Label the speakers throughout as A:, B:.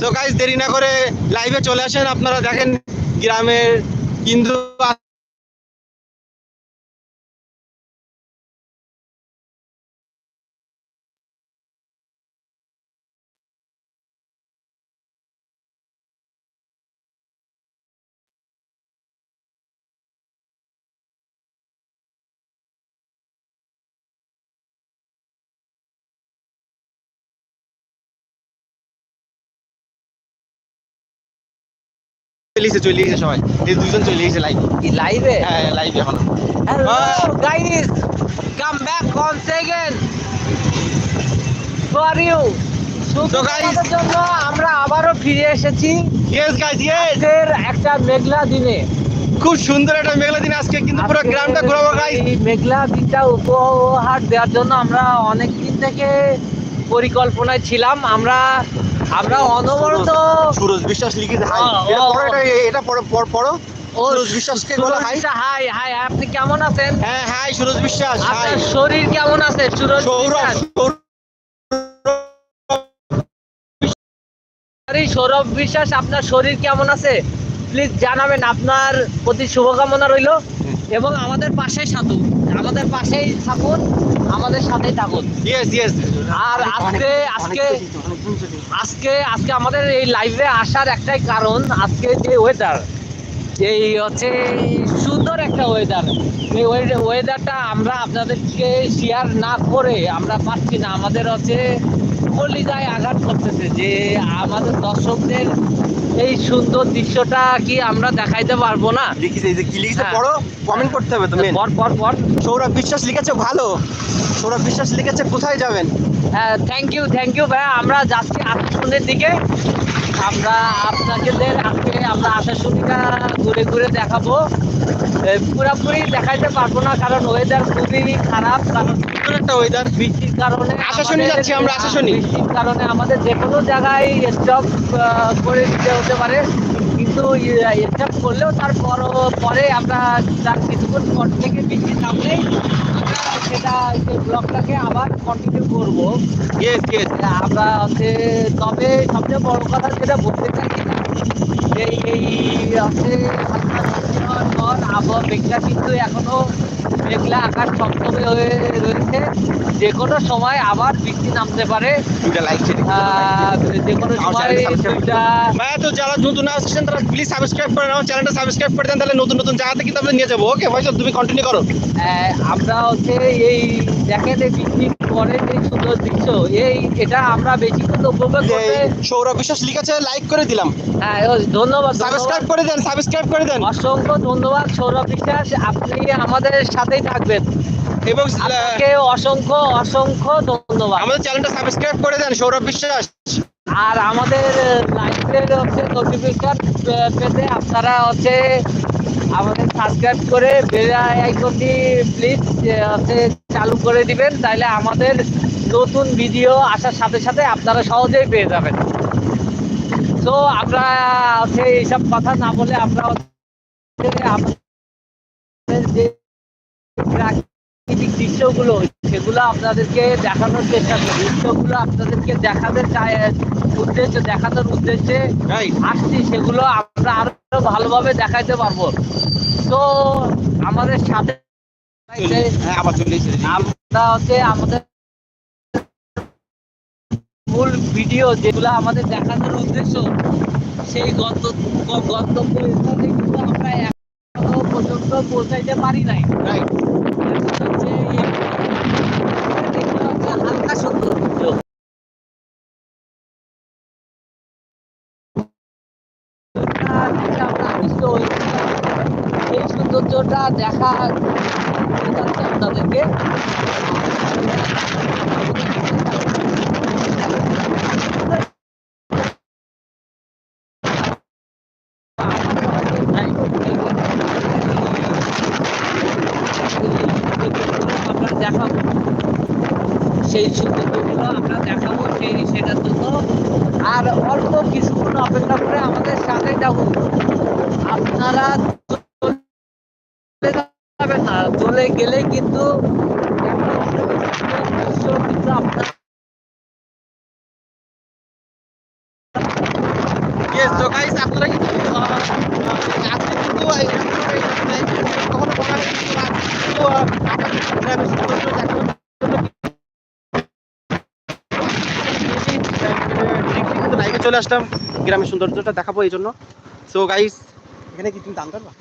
A: তো গাইজ দেরি না করে লাইভে চলে আসেন। আপনারা দেখেন গ্রামের কিন্তু চলে এসেছে চলে এসেছে সবাই। এই দুজন লাইভ
B: কি লাইভে
A: হ্যাঁ লাইভ এখন।
B: Hello. Guys come back for you
A: guys-
B: জন্য আমরা আবারও ফিরে এসেছি
A: ইয়েস গাইস ইয়েস
B: আজকের একটা মেঘলা দিনে।
A: খুব সুন্দর একটা মেঘলা দিন আজকে কিন্তু পুরো গ্রামটা ঘোরাবো গাইস
B: মেঘলা দিনটা উপহার দেওয়ার জন্য আমরা অনেক দিন থেকে পরিকল্পনায় ছিলাম। আমরা আমরা অনবরত
A: সুরজ বিশ্বাস লিখেছে হাই। এটা পড়ো এটা এটা পড়ো পড়ো- সুরজ বিশ্বাসকে বলো হাই।
B: হাই হাই আপনি কেমন আছেন?
A: হ্যাঁ হাই সুরজ বিশ্বাস হাই।
B: আপনার শরীর কেমন আছে? সুরজ
A: সৌরভ সৌরভ
B: বিশ্বাস আপনার শরীর কেমন আছে? প্লিজ জানাবেন আপনার প্রতি শুভকামনা রইল। এবং আমাদের পাশেই থাকুন আমাদের পাশেই থাকুন আমাদের সাথেই থাকুন।
A: ইয়েস ইয়েস
B: আর আজকে আজকে আজকে আজকে আমাদের এই লাইভে আসার একটাই কারণ আজকে যে ওয়েদার এই হচ্ছে সুন্দর একটা ওয়েদার এই ওয়েদারটা আমরা আপনাদেরকে শেয়ার না করে আমরা পাচ্ছি না। আমাদের হচ্ছে কলিজায় আঘাত করতেছে যে আমাদের দর্শকদের এই সুন্দর দৃশ্যটা কি আমরা দেখাইতে পারব না?
A: লিখেছে এই যে কি লিখেছে
B: হ্যাঁ।
A: পড়ো কমেন্ট করতে হবে তো মেন
B: পর পর পর
A: সৌরভ বিশ্বাস লিখেছে ভালো। সৌরভ বিশ্বাস লিখেছে কোথায় যাবেন?
B: হ্যাঁ থ্যাংক ইউ থ্যাংক ইউ ভাই আমরা যাচ্ছি আসানের দিকে। আমরা আপনাদের আজকে আমরা আসাশুনিটা ঘুরে ঘুরে দেখাবো। পুরাপুরি দেখাইতে পারব না কারণ ওয়েদার খুবই খারাপ কারণ
A: সুন্দর একটা ওয়েদার
B: বৃষ্টির কারণে
A: আশাশুনি
B: আমাদের-
A: যাচ্ছি আমরা, আশাশুনি।
B: বৃষ্টির কারণে আমাদের যে কোনো জায়গায় স্টপ করে দিতে হতে পারে। কিন্তু স্টপ করলেও তারপর পরে আমরা তার কিছুক্ষণ পর থেকে বৃষ্টি থামলেই সেটা ব্লগটাকে আবার কন্টিনিউ করব। আমরা হচ্ছে তবে সবচেয়ে বড় কথা যেটা বলতে চাই এই হচ্ছে হালকা বৃষ্টি হওয়ার পর আবহাওয়া মেঘলা কিন্তু এখনও মেঘলা আকাশ থমথমে হয়ে রয়েছে। যে কোনো সময় আবার বৃষ্টি নামতে পারে। যে কোনো সময়
A: ভাইয়া তো যারা নতুন আসছেন তারা প্লিজ সাবস্ক্রাইব করে নাও। চ্যানেলটা সাবস্ক্রাইব করে দেন তাহলে নতুন নতুন জায়গাতে কিন্তু আমরা নিয়ে যাব। ওকে ভাই তুমি কন্টিনিউ করো।
B: আহ, আমরা হচ্ছে এই দেখেন এই বৃষ্টির পরে যে সুন্দর দৃশ্য এই এটা আমরা বেশিক্ষণ উপভোগ করতে
A: সৌরভ বিশ্বাস লিখেছে লাইক করে দিলাম।
B: হ্যাঁ ধন্যবাদ
A: সাবস্ক্রাইব করে দেন সাবস্ক্রাইব করে দেন।
B: অসংখ্য ধন্যবাদ সৌরভ বিশ্বাস। আপনি আমাদের সাথেই থাকবেন।
A: এবং
B: আপনাকে অসংখ্য অসংখ্য ধন্যবাদ।
A: আমাদের চ্যানেলটা সাবস্ক্রাইব করে দেন সৌরভ বিশ্বাস।
B: আর আমাদের লাইভের হচ্ছে নোটিফিকেশন পেতে আপনারা হচ্ছে আমাদের সাবস্ক্রাইব করে বেল আইকনটি প্লিজ চালু করে দিবেন তাহলে আমাদের নতুন ভিডিও আসার সাথে সাথে আপনারা সহজেই পেয়ে যাবেন। তো আমরা হচ্ছে এইসব কথা না বলে আমরা যে প্রাকৃতিক দৃশ্যগুলো সেগুলো আপনাদেরকে দেখানোর চেষ্টা করি। দৃশ্যগুলো আপনাদেরকে দেখাতে চাই উদ্দেশ্য দেখানোর উদ্দেশ্যে আসছি সেগুলো আমরা আরও ভালোভাবে দেখাইতে পারব। তো আমাদের সাথে
A: হ্যাঁ
B: আমরা হচ্ছে আমাদের মূল ভিডিও যেগুলো আমাদের দেখানোর উদ্দেশ্য সেই গন্তব্য গন্তব্য স্থানে কিন্তু আমরা এখনও পর্যন্ত পৌঁছাইতে পারি নাই।
A: রাইট
B: এই- সৌন্দর্যটা দেখা আপনাদেরকে আমরা দেখাবো সেই সৌন্দর্যগুলো আমরা দেখাবো, সেই সেটার জন্য আর অল্প কিছুক্ষণ অপেক্ষা করে আমাদের সাথে যাব আপনারা চলে গেলে কিন্তু কিন্তু আপনার
A: Yes, so guys, আপনারা কিন্তু আহ, আহ, আজকে কিন্তু এই রাস্তাটা- এই রাস্তায় কখনো বলা হয়নি, কিন্তু আজকে কিন্তু, আহ, আপনাদের গ্রামের সৌন্দর্য দেখানোর জন্য ডিরেক্টলি কিন্তু লাইভে চলে আসলাম গ্রামের সৌন্দর্যটা দেখাবো এই জন্য। সো গাইস এখানে কি তুমি দান করবা?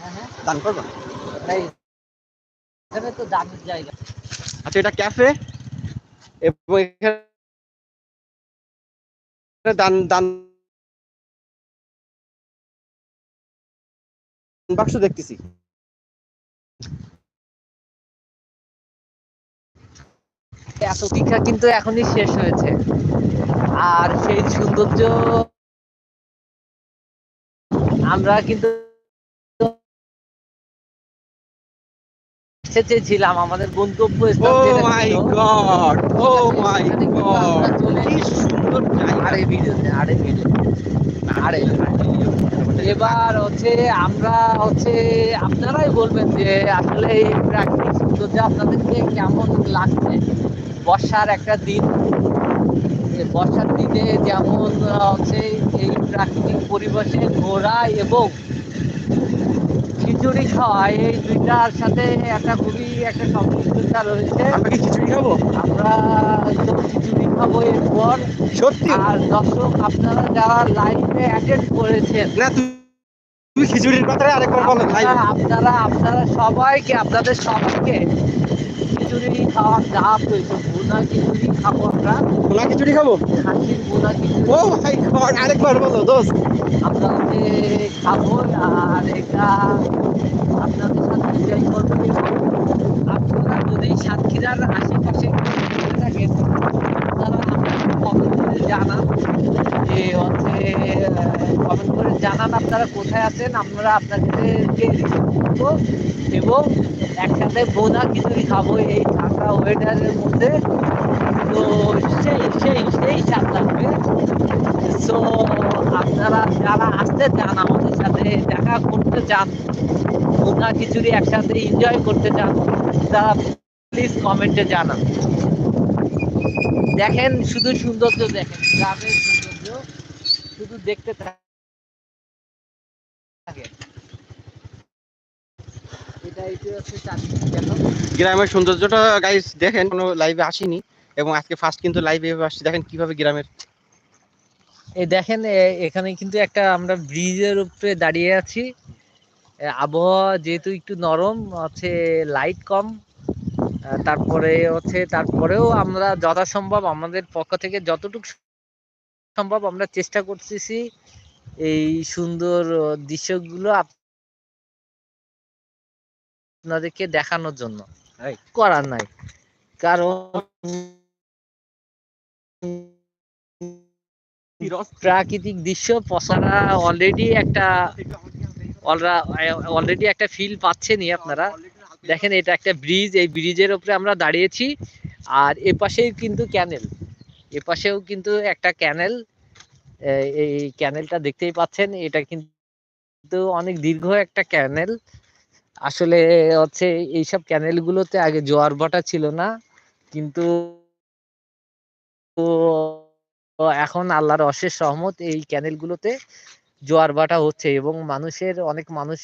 B: হ্যাঁ হ্যাঁ।
A: দান করবা?
B: তো জায়গা।
A: আচ্ছা এটা ক্যাফে এবং এখানে দান দান বাক্স দেখতেছি।
B: এত দীক্ষা কিন্তু এখনই শেষ হয়েছে। আর সেই সৌন্দর্য আমরা কিন্তু চেয়েছিলাম আমাদের গন্তব্য ভিডিও আরে এবার হচ্ছে আমরা হচ্ছে আপনারাই বলবেন যে আসলে এই প্রাকৃতিক সৌন্দর্য আপনাদেরকে কেমন লাগছে? বর্ষার একটা দিন। বর্ষার দিনে যেমন হচ্ছে এই প্রাকৃতিক পরিবেশে ঘোরা এবং খিচুড়ি খাওয়া এই দুইটার সাথে একটা খুবই একটা সম্পৃক্ততা রয়েছে।
A: আমরা কি খিচুড়ি খাব?
B: আমরা তো খিচুড়ি খাব এরপর।
A: সত্যি?
B: আর দর্শক আপনারা যারা লাইভে অ্যাটেন্ড করেছেন
A: না তুমি খিচুড়ির কথা আরেকবার বলো
B: আপনারা আপনারা সবাইকে আপনাদের সবাইকে খিচুড়ি খাওয়ার দাম রয়েছে বোনা খিচুড়ি খাব আমরা।
A: খোলা খিচুড়ি খাব?
B: খাসির বোনা খিচুড়ি।
A: ও মাই গড আরেকবার বলো দোস্ত।
B: আমরা হচ্ছে খাব আর এটা আপনাদের সাথে এনজয় করব। আপনারা যদি সাতক্ষীরার আশেপাশে থাকেন আপনারা আমাকে কমেন্ট করে জানান। যে হচ্ছে কমেন্ট করে জানান আপনারা কোথায় আছেন আমরা আপনাদেরকে করব এবং একসাথে বোনা খিচুড়ি খাব এই ঠান্ডা ওয়েদারের মধ্যে। তো সেই সেই সেই স্বাদ লাগবে। সো আপনারা যারা আসতে চান আমাদের সাথে, দেখা করতে চান, বোনা খিচুড়ি একসাথে এনজয় করতে চান, তারা প্লিজ কমেন্টে জানান। দেখেন, শুধু সৌন্দর্য দেখেন, গ্রামের সৌন্দর্য শুধু দেখতে থাকে এটা এটি হচ্ছে চারদিকে দেখো
A: গ্রামের সৌন্দর্যটা গাইস দেখেন, কোনো লাইভে আসিনি। এবং আজকে ফার্স্ট কিন্তু লাইভে আসছি। দেখেন কীভাবে গ্রামের
B: এই দেখেন এখানে কিন্তু একটা আমরা ব্রিজের উপরে দাঁড়িয়ে আছি। আবহাওয়া যেহেতু একটু নরম, হচ্ছে লাইট কম। তারপরে হচ্ছে, তারপরেও আমরা যথাসম্ভব আমাদের পক্ষ থেকে যতটুকু সম্ভব আমরা চেষ্টা করতেছি এই সুন্দর দৃশ্যগুলো আপ- আপনাদেরকে দেখানোর জন্য। করার নাই। কারণ প্রাকৃতিক দৃশ্য পছাড়া অলরেডি একটা অলরেডি একটা ফিল পাচ্ছেনই আপনারা। দেখেন এটা একটা ব্রিজ এই ব্রিজের উপরে আমরা দাঁড়িয়েছি। আর এ পাশেই কিন্তু ক্যানেল এ পাশেও কিন্তু একটা ক্যানেল এই ক্যানেলটা দেখতেই পাচ্ছেন এটা কিন্তু অনেক দীর্ঘ একটা ক্যানেল আসলে হচ্ছে এইসব ক্যানেলগুলোতে আগে জোয়ার ভাটা ছিল না, কিন্তু এখন আল্লাহর অশেষ রহমত এই ক্যানেলগুলোতে জোয়ার ভাটা হচ্ছে এবং মানুষের অনেক মানুষ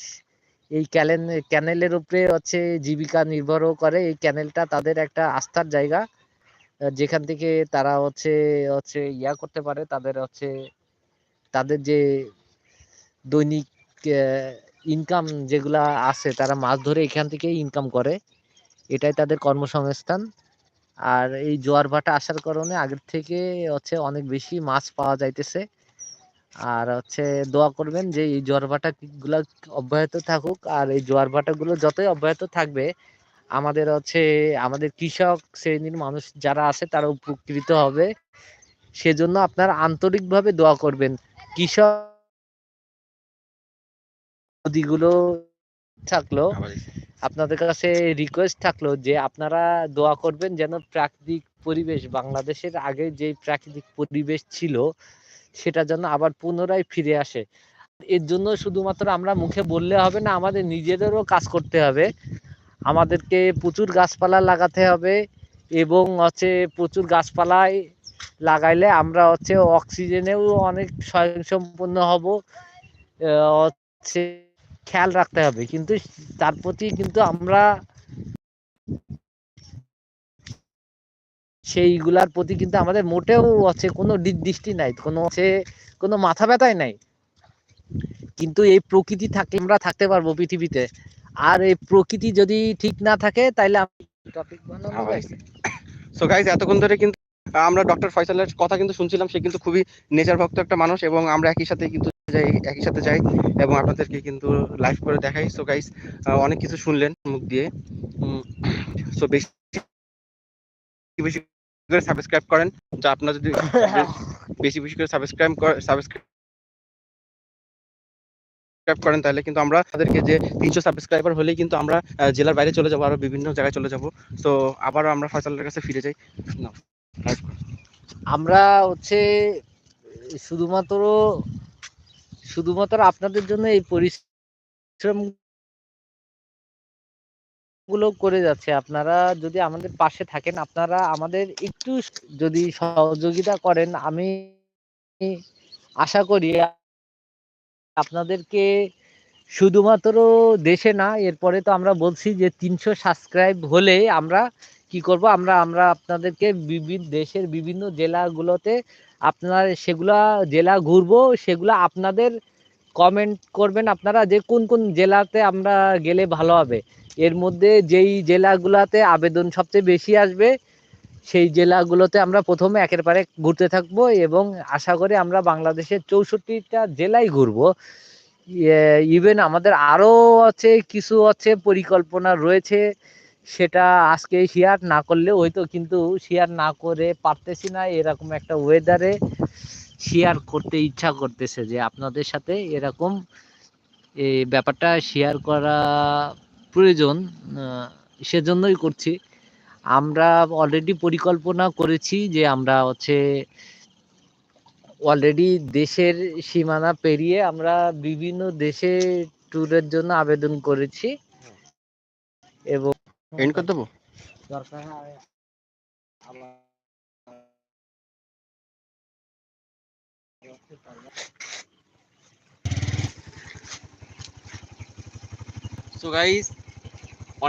B: এই ক্যানেল ক্যানেলের উপরে হচ্ছে জীবিকা নির্ভরও করে। এই ক্যানেলটা তাদের একটা আস্থার জায়গা, যেখান থেকে তারা হচ্ছে হচ্ছে ইয়া করতে পারে। তাদের হচ্ছে, তাদের যে দৈনিক ইনকাম যেগুলা আছে, তারা মাছ ধরে এখান থেকে ইনকাম করে। এটাই তাদের কর্মসংস্থান। আর এই জোয়ার ভাটা আসার কারণে আগের থেকে হচ্ছে অনেক বেশি মাছ পাওয়া যাইতেছে। আর হচ্ছে দোয়া করবেন যে এই জোয়ার ভাটা গুলা অব্যাহত থাকুক। আর এই জোয়ার ভাটা গুলো যতই অব্যাহত থাকবে, আমাদের হচ্ছে, আমাদের কৃষক শ্রেণির মানুষ যারা আছে, তারা উপকৃত হবে। সেজন্য আপনারা আন্তরিকভাবে দোয়া করবেন। কৃষক নদীগুলো থাকল আপনাদের কাছে রিকোয়েস্ট থাকল যে আপনারা দোয়া করবেন যেন প্রাকৃতিক পরিবেশ বাংলাদেশের আগে যে প্রাকৃতিক পরিবেশ ছিল সেটা যেন আবার পুনরায় ফিরে আসে। এর জন্য শুধুমাত্র আমরা মুখে বললে হবে না আমাদের নিজেদেরও কাজ করতে হবে। আমাদেরকে প্রচুর গাছপালা লাগাতে হবে এবং হচ্ছে প্রচুর গাছপালায় লাগাইলে আমরা হচ্ছে অক্সিজেনেও অনেক স্বয়ংসম্পূর্ণ হব। হচ্ছে খেয়াল রাখতে হবে। কিন্তু তার প্রতি কিন্তু আমরা সেইগুলার প্রতি কিন্তু আমাদের মোটেও হচ্ছে কোনো দৃষ্টি নাই, কোনো হচ্ছে কোনো মাথা ব্যথাই নাই। কিন্তু এই প্রকৃতি থাকলে আমরা থাকতে পারব পৃথিবীতে। আর এই প্রকৃতি যদি ঠিক না থাকে তাহলে?
A: সো গাইজ এতক্ষণ ধরে কিন্তু আমরা ডক্টর ফয়সালের কথা কিন্তু শুনছিলাম। সে কিন্তু খুবই নেচার ভক্ত একটা মানুষ এবং আমরা একই সাথে কিন্তু যাই একই সাথে যাই এবং আপনাদেরকে কিন্তু লাইভ করে দেখাই। সো গাইজ অনেক কিছু শুনলেন মুখ দিয়ে। সো বেশি বেশি করে সাবস্ক্রাইব করেন। যা আপনারা যদি বেশি বেশি করে সাবস্ক্রাইব সাবস্ক্রাইব করেন তাহলে কিন্তু আমরা তাদেরকে যে তিনশো সাবস্ক্রাইবার হলেই কিন্তু আমরা জেলার বাইরে চলে যাব আরও বিভিন্ন জায়গায় চলে যাব। তো আবারও আমরা ফয়সালের কাছে ফিরে যাই।
B: আমরা হচ্ছে শুধুমাত্র শুধুমাত্র আপনাদের জন্য এই পরিশ্রমগুলো করে যাচ্ছে। আপনারা যদি আমাদের পাশে থাকেন, আপনারা আমাদের একটু যদি সহযোগিতা করেন, আমি আশা করি আপনাদেরকে শুধুমাত্র দেশে না, এরপরে তো আমরা বলছি যে তিনশো সাবস্ক্রাইব হলে আমরা কি করব? আমরা আমরা আপনাদেরকে বিভিন্ন দেশের বিভিন্ন জেলাগুলোতে আপনার সেগুলা জেলা ঘুরবো, সেগুলা আপনাদের কমেন্ট করবেন আপনারা যে কোন কোন জেলাতে আমরা গেলে ভালো হবে। এর মধ্যে যেই জেলাগুলাতে আবেদন সবচেয়ে বেশি আসবে, সেই জেলাগুলোতে আমরা প্রথমে একের পরে ঘুরতে থাকব এবং আশা করি আমরা বাংলাদেশের চৌষট্টিটা জেলায় ঘুরবো। ইভেন আমাদের আরও আছে, কিছু আছে পরিকল্পনা রয়েছে। সেটা আজকে শেয়ার না করলে হয়তো কিন্তু শেয়ার না করে পারতেছি না এরকম একটা ওয়েদারে শেয়ার করতে ইচ্ছা করতেছে যে আপনাদের সাথে এরকম এই ব্যাপারটা শেয়ার করা প্রয়োজন সেজন্যই করছি। আমরা অলরেডি পরিকল্পনা করেছি যে আমরা হচ্ছে অলরেডি দেশের সীমানা পেরিয়ে আমরা বিভিন্ন দেশে ট্যুরের জন্য আবেদন করেছি। এবং
A: এন্ড করে দেবো
B: দরকার হয় আবার
A: সো গাইস